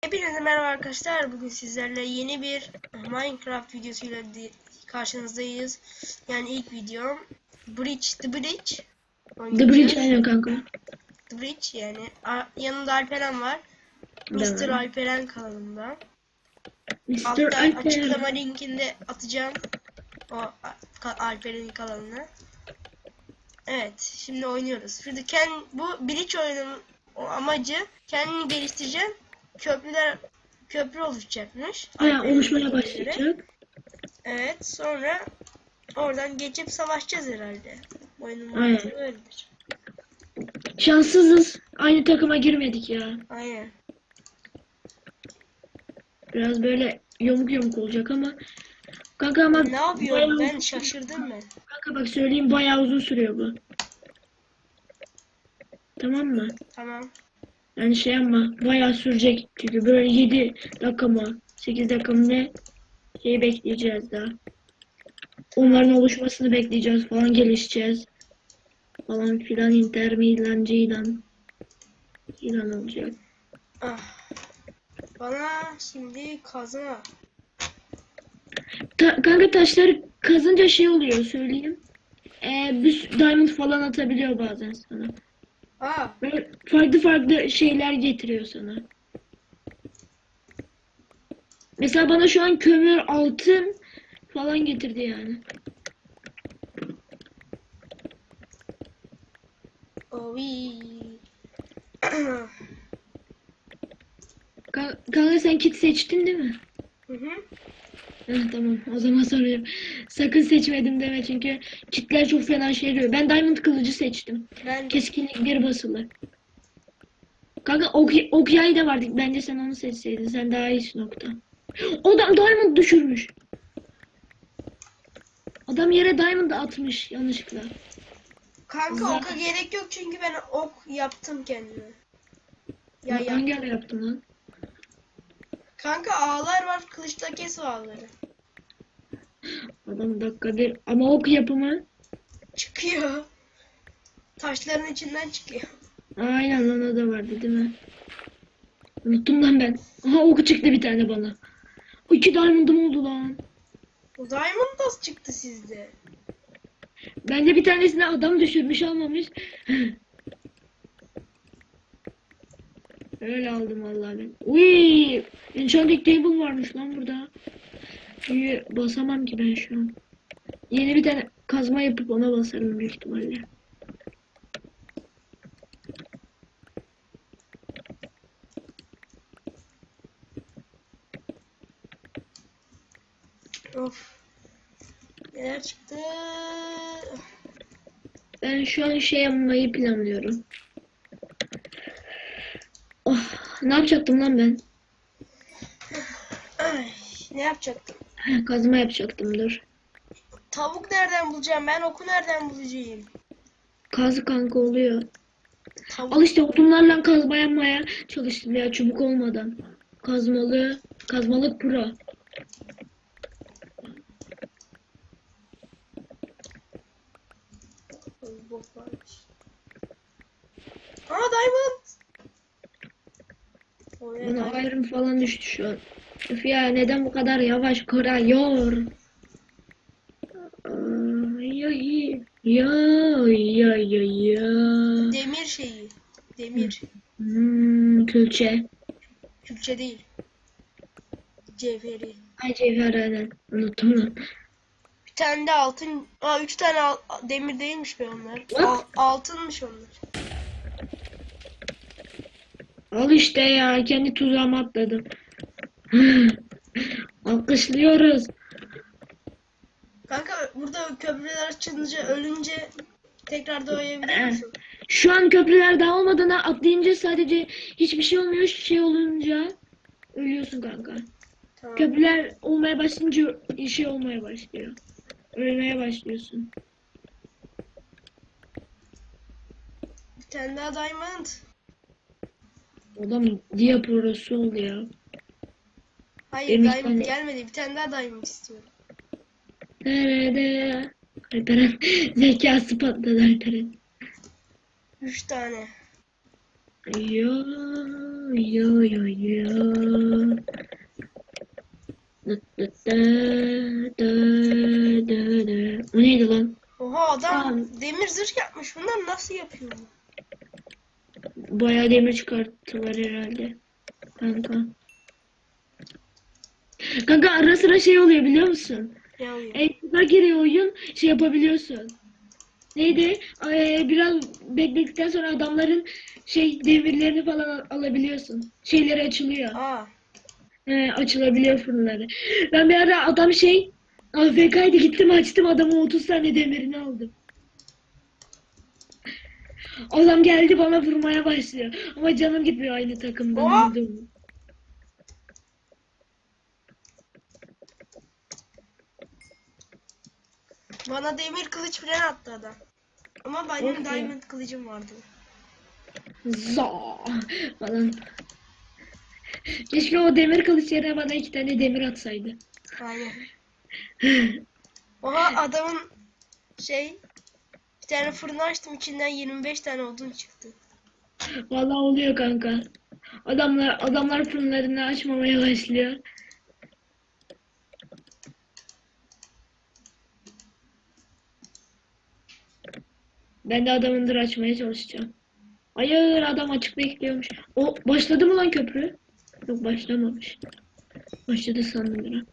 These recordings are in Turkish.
Hepinize merhaba arkadaşlar. Bugün sizlerle yeni bir Minecraft videosuyla karşınızdayız. Yani ilk videom Bridge, The Bridge. The. Bridge aynen kanka. The Bridge yani. A- yanında Alperen var. Mr. Alperen kanalında. Mr. Altta Alper. açıklama linkini de atacağım. O Alperen'in kanalına. Evet, şimdi oynuyoruz. Şimdi kend, bu Bridge oyunun amacı kendini geliştireceksin. Köprüler köprü oluşacakmış. Aya oluşmaya başlayacak. Evet, sonra oradan geçip savaşacağız herhalde. Oyunun mantığı öyledir. Şanssızız. Aynı takıma girmedik ya. Aynen. Biraz böyle yamuk yamuk olacak ama. Kanka ama Ne yapıyorum ben şaşırdım ben. Kanka bak söyleyeyim bayağı uzun sürüyor bu. Tamam mı? Tamam. Yani şey ama bayağı sürecek çünkü böyle 7 dakika mı 8 dakika mı ne şeyi bekleyeceğiz daha. Onların oluşmasını bekleyeceğiz falan gelişeceğiz. Falan filan Inter Milan Cilan. Cilan olacak. Ah. Bana şimdi kazma. Ta- kanka taşları kazınca şey oluyor söyleyeyim. Ee, bir diamond falan atabiliyor bazen sana. Aa, farklı farklı şeyler getiriyor sana. Mesela bana şu an kömür, altın falan getirdi yani. Ka- Kanka sen kit seçtin değil mi? Hı hı. Tamam o zaman soruyorum. Sakın seçmedim deme çünkü kitler çok fena şey diyor. Ben diamond kılıcı seçtim. Ben Keskinlik bir basılı. Kanka ok, ok yayı da vardı. Bence sen onu seçseydin. Sen daha iyisin nokta. Adam diamond düşürmüş. Adam yere diamond atmış yanlışlıkla. kanka Zaten- oka gerek yok çünkü ben ok yaptım kendime. Ya, ya. Hangi ara yaptın lan? Kanka ağlar var kılıçla kes o ağları. Adam dakika bir ama ok yapımı Çıkıyor. Taşların içinden çıkıyor. aynen lan o da vardı değil mi? Unuttum lan ben. Aha ok çıktı bir tane bana. O iki diamond'ım oldu lan. O diamond nasıl çıktı sizde? Bence bir tanesini adam düşürmüş almamış. Öyle aldım vallahi ben. Uy, enchanting table varmış lan burada. İyi, basamam ki ben şu an. Yeni bir tane kazma yapıp ona basarım büyük ihtimalle. Of. Neler çıktı? Ben şu an şey yapmayı planlıyorum. Ne yapacaktım lan ben? Ay, ne yapacaktım? Kazma yapacaktım dur. Tavuk nereden bulacağım? Ben oku nereden bulacağım? Kazı kanka oluyor. Tavuk. Al işte odunlarla kazma yapmaya çalıştım ya çubuk olmadan. Kazmalı, kazmalı pro. Aa diamond. Bana iron falan düştü şu an. Öf ya neden bu kadar yavaş kırıyor? Ay ya ya ya ya. Demir şeyi. Demir. Hmm, külçe. Külçe değil. Cevheri. Ay cevher aynen. Unuttum lan. Bir tane de altın. Aa üç tane al- demir değilmiş be onlar. Al- altınmış onlar. Al işte ya kendi tuzağıma atladım. Alkışlıyoruz. Kanka burada köprüler açılınca ölünce tekrar doğabilir misin? Şu an köprüler daha olmadan atlayınca sadece hiçbir şey olmuyor. Şey olunca ölüyorsun kanka. Tamam. Köprüler olmaya başlayınca şey olmaya başlıyor. Ölmeye başlıyorsun. Bir tane daha diamond. Adam diye prosu oldu ya. Hayır Benim diamond tane- gelmedi. Bir tane daha diamond istiyorum. Nerede? Alperen zekası patladı Alperen. Üç tane. Yo yo yo yo. Dı dı dı dı dı dı. O neydi lan? Oha adam Tamam. demir zırh yapmış. Bunlar nasıl yapıyor? Bayağı demir çıkarttılar herhalde. Kanka. Kanka ara sıra şey oluyor biliyor musun? Ne oluyor? Eğitimde giriyor oyun şey yapabiliyorsun. Neydi? Ee, biraz bekledikten sonra adamların şey demirlerini falan al- alabiliyorsun. Şeyleri açılıyor. Aa. He, açılabiliyor fırınları. Ben bir ara adam şey AFK'ydı gittim açtım adamın 30 tane demirini aldım. Adam geldi bana vurmaya başlıyor. Ama canım gitmiyor aynı takımdan Oha! öldüm. Bana demir kılıç falan attı adam. Ama benim Okey. diamond kılıcım vardı. Za falan. Keşke o demir kılıç yerine bana iki tane demir atsaydı. Aynen. Oha adamın şey bir tane fırın açtım içinden 25 tane odun çıktı. Vallahi oluyor kanka. Adamlar adamlar fırınlarını açmamaya başlıyor. Ben de adamındır açmaya çalışacağım. Hayır adam açık bekliyormuş. O başladı mı lan köprü? Yok başlamamış. Başladı sandım bir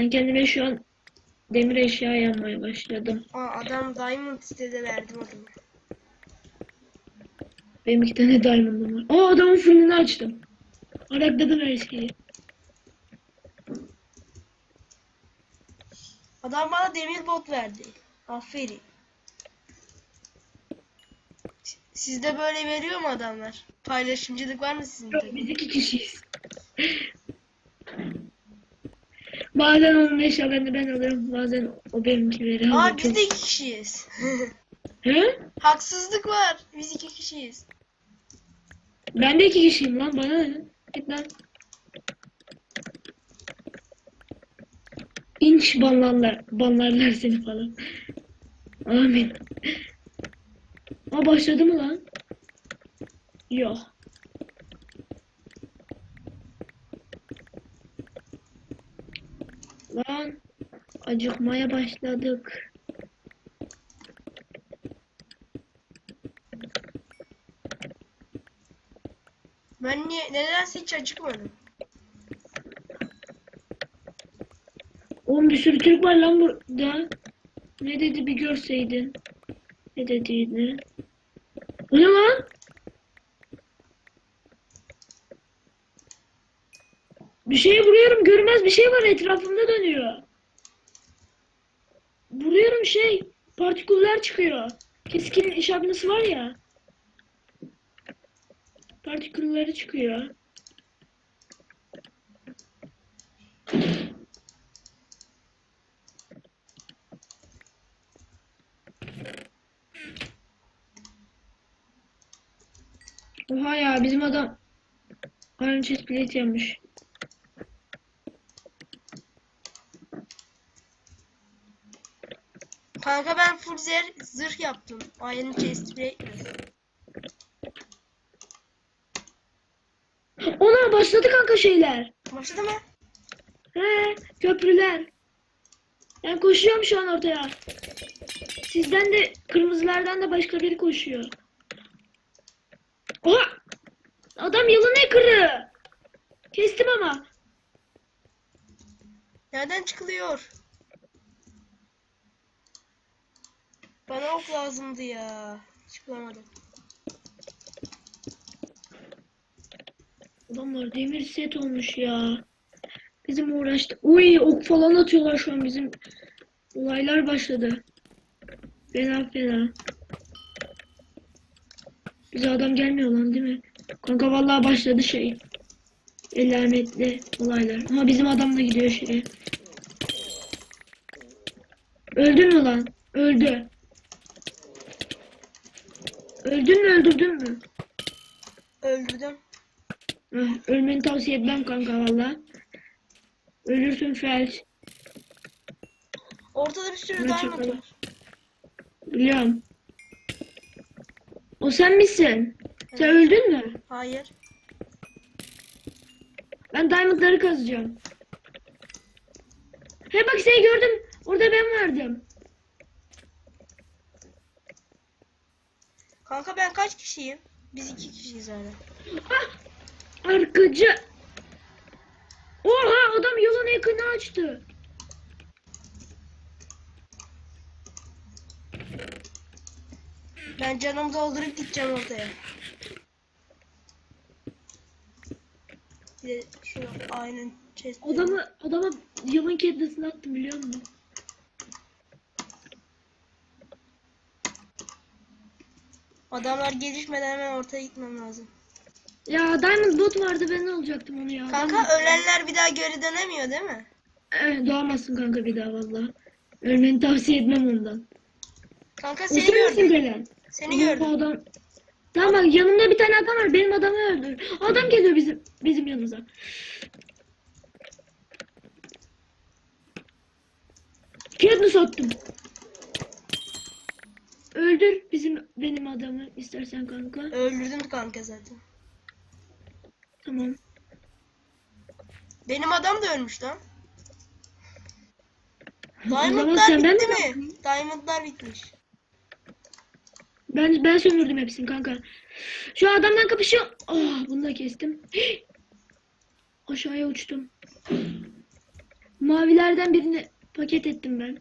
Ben kendime şu an demir eşya yapmaya başladım. Aa adam diamond istedi verdim adamı. Benim iki tane diamond'ım var. Aa adamın fırınını açtım. Arakladım her şeyi. Adam bana demir bot verdi. Aferin. Sizde böyle veriyor mu adamlar? Paylaşımcılık var mı sizin Yok biz iki kişiyiz. Bazen onun eşyalarını ben alırım. Bazen o benimkileri alır. Aa biz de iki kişiyiz. He? Haksızlık var. Biz iki kişiyiz. Ben de iki kişiyim lan bana ne? Git lan. İnç banlarlar, banlarlar seni falan. Amin. Aa başladı mı lan? Yok. Lan acıkmaya başladık. Ben niye nedense hiç acıkmadım. Oğlum bir sürü Türk var lan burada. Ne dedi bir görseydin. Ne dediydi? O ne lan? Bir şeye vuruyorum görmez bir şey var etrafımda dönüyor. Vuruyorum şey partiküller çıkıyor. Keskin işaretisi var ya. Partikülleri çıkıyor. Oha ya bizim adam Iron chest plate yapmış. Kanka ben full zer zırh yaptım. Iron chest. Ona başladı kanka şeyler. Başladı mı? He köprüler. Ben koşuyorum şu an ortaya. Sizden de kırmızılardan da başka biri koşuyor. Oha! Adam yılın ekırı. Kestim ama. Nereden çıkılıyor? Bana ok lazımdı ya. Hiç bulamadım. Adamlar demir set olmuş ya. Bizim uğraştı. Uy ok falan atıyorlar şu an bizim. Olaylar başladı. Fena fena. Bize adam gelmiyor lan değil mi? Kanka vallahi başladı şey. Elametli olaylar. Ama bizim adam da gidiyor şeye. Öldün mü lan? Öldü. Öldün mü öldürdün mü? Öldürdüm. Ölmeni tavsiye etmem kanka valla. Ölürsün felç. Ortada bir sürü Ne diamond var. Biliyorum. O sen misin? Sen öldün mü? Hayır. Ben diamondları kazacağım. He bak seni gördüm. Orada ben vardım. Kanka ben kaç kişiyim? Biz iki kişiyiz hala. Ah! Arkacı. Oha adam yolun yakını açtı. Ben canımı doldurup gideceğim ortaya. Bir de şuna aynen chest. Adamı adama yılın kedisini attım biliyor musun? Adamlar gelişmeden hemen ortaya gitmem lazım. Ya Diamond bot vardı ben ne olacaktım onu ya. Kanka ölenler bir daha geri dönemiyor değil mi? Evet, doğamazsın kanka bir daha valla. Ölmeni tavsiye etmem ondan. Kanka seni sen misin gördüm. gelen? Seni Ama gördüm. Adam... Tamam bak yanımda bir tane adam var. Benim adamı öldür. Adam geliyor bizim bizim yanımıza. Kağıdını sattım. Öldür bizim benim adamı istersen kanka. Öldürdüm kanka zaten. Tamam. Benim adam da ölmüş lan. Diamondlar bitti mi? Diamondlar bitmiş. Ben ben sömürdüm hepsini kanka. Şu adamdan kapışıyor. Ah bunu da kestim. Aşağıya uçtum. Mavilerden birini paket ettim ben.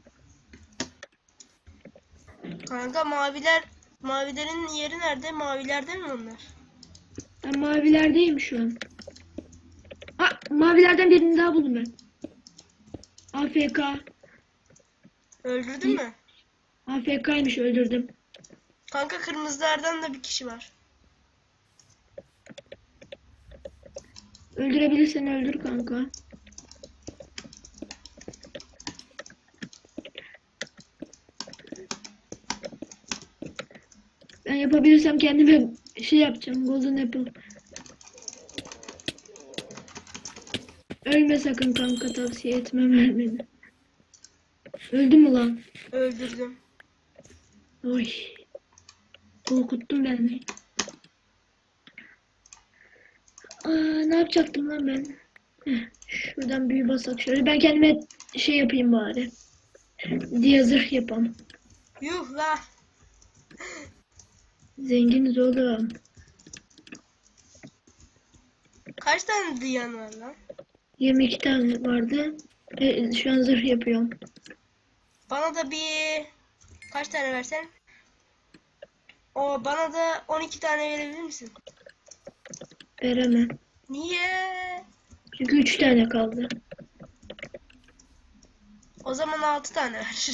Kanka maviler mavilerin yeri nerede? Mavilerde mi onlar? Ben mavilerdeyim şu an. Ah, mavilerden birini daha buldum ben. AFK. Öldürdün mü? AFK'ymış öldürdüm. Kanka kırmızılardan da bir kişi var. Öldürebilirsen öldür kanka. Yapabilirsem kendime şey yapacağım. Golden Apple. Ölme sakın kanka tavsiye etmem ölmeni. Öldü mü lan? Öldürdüm. Oy. Korkuttun beni. Aa, ne yapacaktım lan ben? Heh, şuradan büyü basak şöyle. Ben kendime şey yapayım bari. Diye zırh yapalım. Yuh la. Zenginiz oğlum. Kaç tane diyan var lan? 22 tane vardı. E, şu an zırh yapıyorum. Bana da bir kaç tane versen? O bana da 12 tane verebilir misin? Veremem. Niye? Çünkü 3 tane kaldı. O zaman 6 tane ver.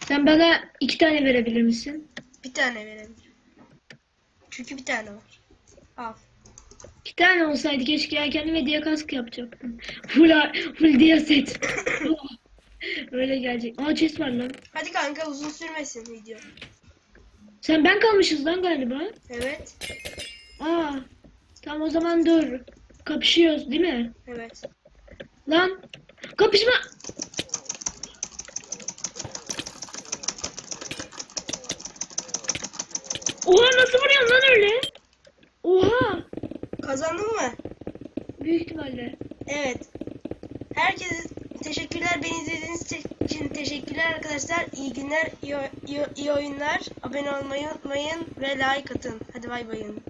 Sen bana 2 tane verebilir misin? Bir tane verebilirim. Çünkü bir tane var. Al. 2 tane olsaydı keşke ya kendime diye kask yapacaktım. Full, full diye set. Öyle gelecek. Aa chest var lan. Hadi kanka uzun sürmesin video. Sen ben kalmışız lan galiba. Evet. Aa. Tamam o zaman dur. Kapışıyoruz değil mi? Evet. Lan. Kapışma. Oha nasıl vuruyorsun lan öyle? Oha. Kazandın mı? Büyük ihtimalle. Evet. Herkese teşekkürler. Beni izlediğiniz için teşekkürler arkadaşlar. İyi günler, iyi, iyi, iyi oyunlar. Abone olmayı unutmayın ve like atın. Hadi bay bayın.